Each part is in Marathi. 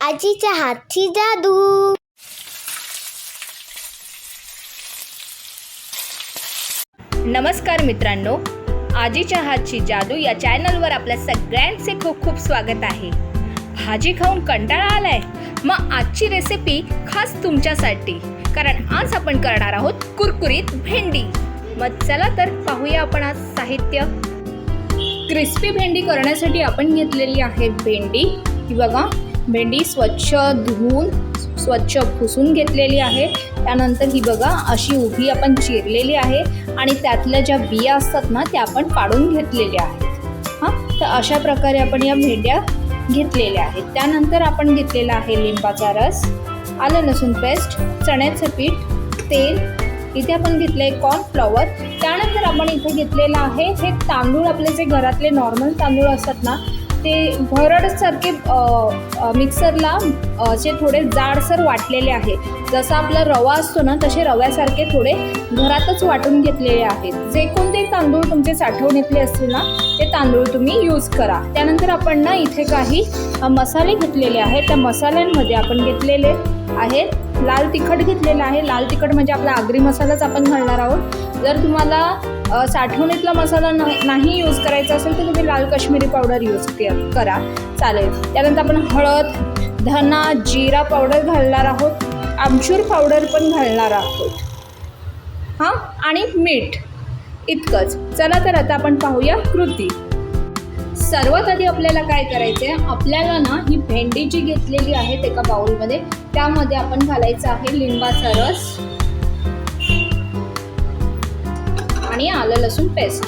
आजीच्या हातची जादू. नमस्कार मित्रांनो आजीच्या हातची जादू या चॅनलवर आपल्या सगळ्यांचे खूप खूप स्वागत आहे. भाजी खाऊन कंटाळा आलाय? मग आजची रेसिपी खास तुमच्यासाठी. कारण आज आपण करणार आहोत कुरकुरीत भेंडी. मग चला तर पाहूया आपण आज साहित्य. क्रिस्पी भेंडी करण्यासाठी आपण घेतलेली आहे भेंडी. ही बघा भेंडी स्वच्छ धुवून स्वच्छ पुसून घेतलेली आहे. त्यानंतर ही बघा अशी उभी आपण चिरलेली आहे आणि त्यातल्या ज्या बिया असतात ना त्या आपण पाडून घेतलेल्या आहेत. हां तर अशा प्रकारे आपण या भेंड्या घेतलेल्या आहेत. त्यानंतर आपण घेतलेला आहे लिंबाचा रस आलं लसूण पेस्ट चण्याचं पीठ तेल. इथे आपण घेतलं आहे कॉर्नफ्लॉवर त्यानंतर आपण इथे घेतलेलं आहे हे तांदूळ आपले जे घरातले नॉर्मल तांदूळ असतात ना ते भरडसारखे मिक्सरला जे थोडे जाडसर वाटलेले आहे जसा आपला रवा असतो ना तसे रव्यासारखे थोडे घरातच वाटून घेतलेले आहेत. जे कोणते तांदूळ तुमचे साठवणीतले असतील ना ते तांदूळ तुम्ही यूज करा. त्यानंतर आपण ना इथे काही मसाले घेतलेले आहेत. त्या मसाल्यांमध्ये आपण घेतलेले आहेत. लाल तिखट घेतलेलं आहे. लाल तिखट म्हणजे आपला आगरी मसालाच आपण घालणार आहोत. जर तुम्हाला साठवणीतला मसाला न नाही यूज करायचा असेल तर तुम्ही लाल काश्मीरी पावडर यूज करा. चालेल. त्यानंतर आपण हळद धना जिरा पावडर घालणार आहोत. आमचूर पावडर पण घालणार आहोत. हां? आणि मीठ. इतकंच. चला तर आता आपण पाहूया कृती. सर्वात आधी आपल्याला काय करायचं आहे आपल्याला ना ही भेंडी जी घेतलेली आहे एका बाउलमध्ये त्यामध्ये आपण घालायचं आहे लिंबाचा रस. आणि आलं लसूण पेस्ट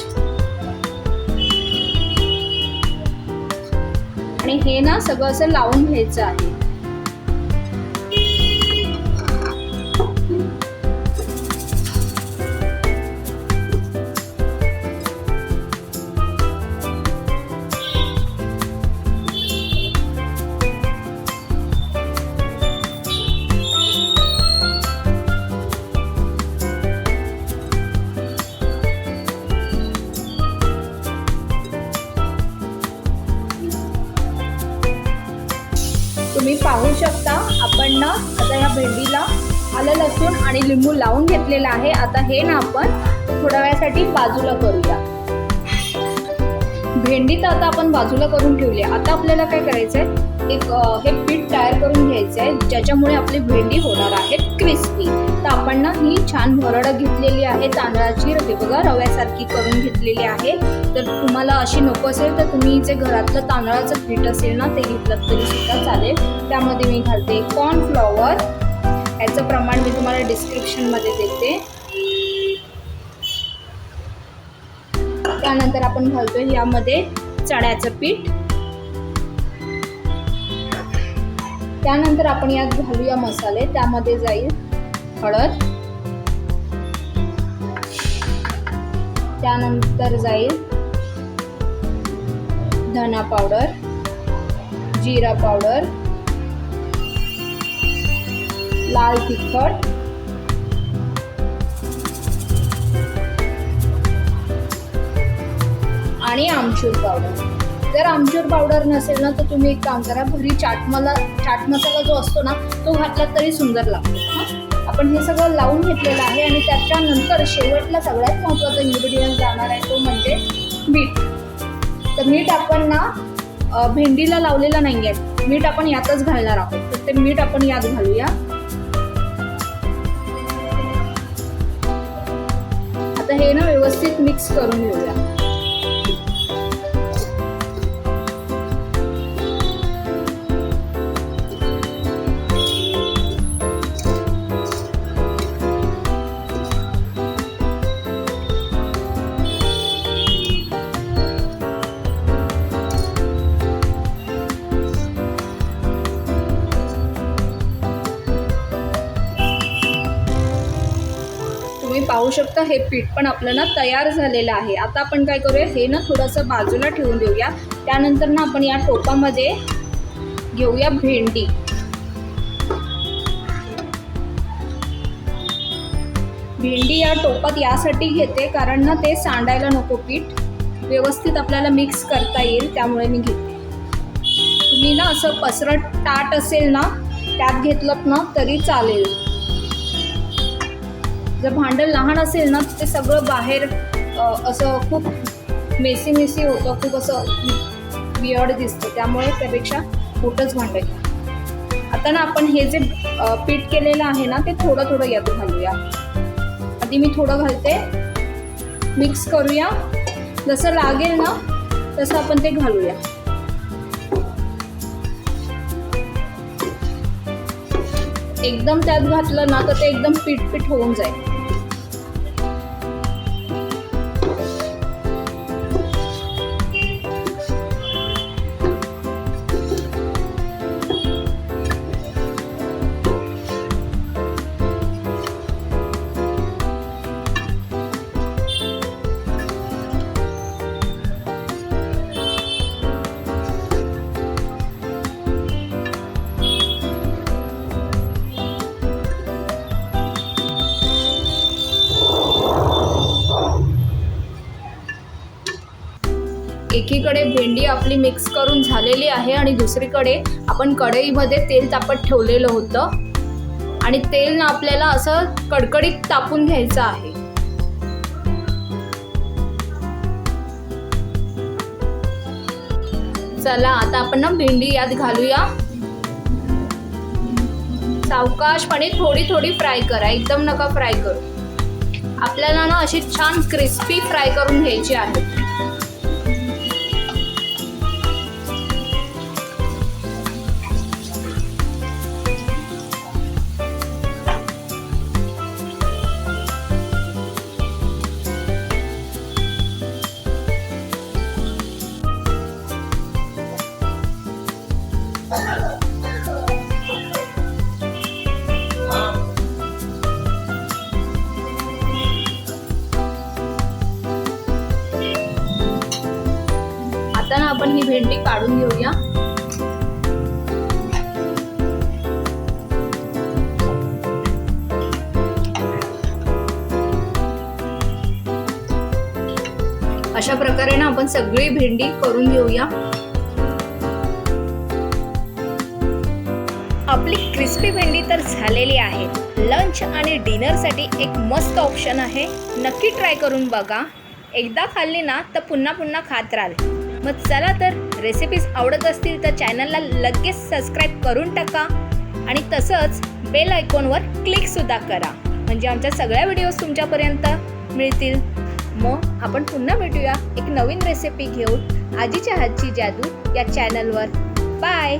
आणि हे ना सगळं असं लावून घ्यायचं आहे. तुम्ही पाहू शकता. आपण ना आता या भेंडीला आलं लसूण आणि लिंबू लावून घेतलेलं आहे. आता हे ना आपण थोड्या वेळासाठी बाजूला करूया. भेंडी तर आता आपण बाजूला करून ठेवली. आहे. आता आपल्याला काय करायचं आहे एक हे पीठ तयार करून घ्यायचं आहे ज्याच्यामुळे आपली भेंडी होणार आहे क्रिस्पी तर आपण ना ही छान भरडं घेतलेली आहे. तांदळाची रवी बघा रव्यासारखी करून घेतलेली आहे. तर तुम्हाला अशी नको असेल तर तुम्ही जे घरातलं तांदळाचं पीठ असेल ना ते घेतलं तरी सुद्धा चालेल. त्यामध्ये मी घालते कॉर्नफ्लॉवर याचं प्रमाण मी तुम्हाला डिस्क्रिप्शनमध्ये देते. त्यानंतर आपण घालतो यामध्ये चण्याचं पीठ. त्यानंतर आपण यात घालूया मसाले. त्यामध्ये जाईल हळद. त्यानंतर जाईल धना पावडर जिरा पावडर लाल तिखट आणि आमचूर पावडर. जर आमचूर पावडर नसेल ना तर तुम्ही एक काम करा घरी चाट मला चाट मसाला जो असतो ना तो घातला तरी सुंदर लागतो. आपण हे सगळं लावून घेतलेलं आहे आणि त्याच्यानंतर शेवटला सगळ्यात महत्त्वाचा इन्ग्रेडियंट जाणार आहे तो म्हणजे मीठ. तर मीठ आपण ना भेंडीला लावलेलं नाही आहे मीठ आपण यातच घालणार आहोत. तर ते मीठ आपण यात घालूया. आता हे ना व्यवस्थित मिक्स करून घेऊया. पाहू शकता हे पीठ पण आपलं ना तयार झालेलं आहे. आता आपण काय करूया हे ना थोडंसं बाजूला ठेवून देऊया. त्यानंतर ना आपण या टोपामध्ये घेऊया भेंडी. भेंडी या टोपात यासाठी घेते कारण ना ते सांडायला नको पीठ. व्यवस्थित आपल्याला मिक्स करता येईल त्यामुळे मी घेते. तुम्ही ना असं पसरट ताट असेल ना त्यात घेतलं ना तरी चालेल. जर भांडं लहान असेल ना ते सगळं बाहेर असं खूप मेसी मेसी होतं खूप असं बियर्ड दिसतं. त्यामुळे त्यापेक्षा मोठंच भांडं घ्या आता ना आपण हे जे पीठ केलेलं आहे ना ते थोडं थोडं यात घालूया. आधी मी थोडं घालते. मिक्स करूया. जसं लागेल ना तसं आपण ते घालूया. एकदम त्यात घातलं ना तर ते एकदम पीठ पीठ होऊन जाईल. एकीकडे भेंडी आपली मिक्स करून झालेली आहे आणि दुसरीकडे आपण कढईमध्ये तेल तापत ठेवलेलं होतं. आणि तेल ना आपल्याला असं कडकडीत तापून घ्यायचं आहे. चला आता आपण ना भेंडी यात घालूया. सावकाशपणे थोडी थोडी फ्राय करा एकदम नका फ्राय करू. आपल्याला ना अशी छान क्रिस्पी फ्राय करून घ्यायची आहे. आपण ही भेंडी काढून घेऊया. अशा प्रकारे ना आपण सगळी भेंडी करून घेऊया. आपली क्रिस्पी भेंडी तर झालेली आहे. लंच आणि डिनरसाठी एक मस्त ऑप्शन आहे. नक्की ट्राय करून बघा. एकदा खाल्ली ना तर पुन्हा पुन्हा खात राहाल. मग चला तर रेसिपीज आवडत असतील तर चॅनलला लगेच सबस्क्राईब करून टाका. आणि तसंच बेल आयकॉनवर क्लिकसुद्धा करा. म्हणजे आमच्या सगळ्या व्हिडिओज तुमच्यापर्यंत मिळतील. मग आपण पुन्हा भेटूया एक नवीन रेसिपी घेऊन. आजीच्या हातची जादू या चॅनलवर बाय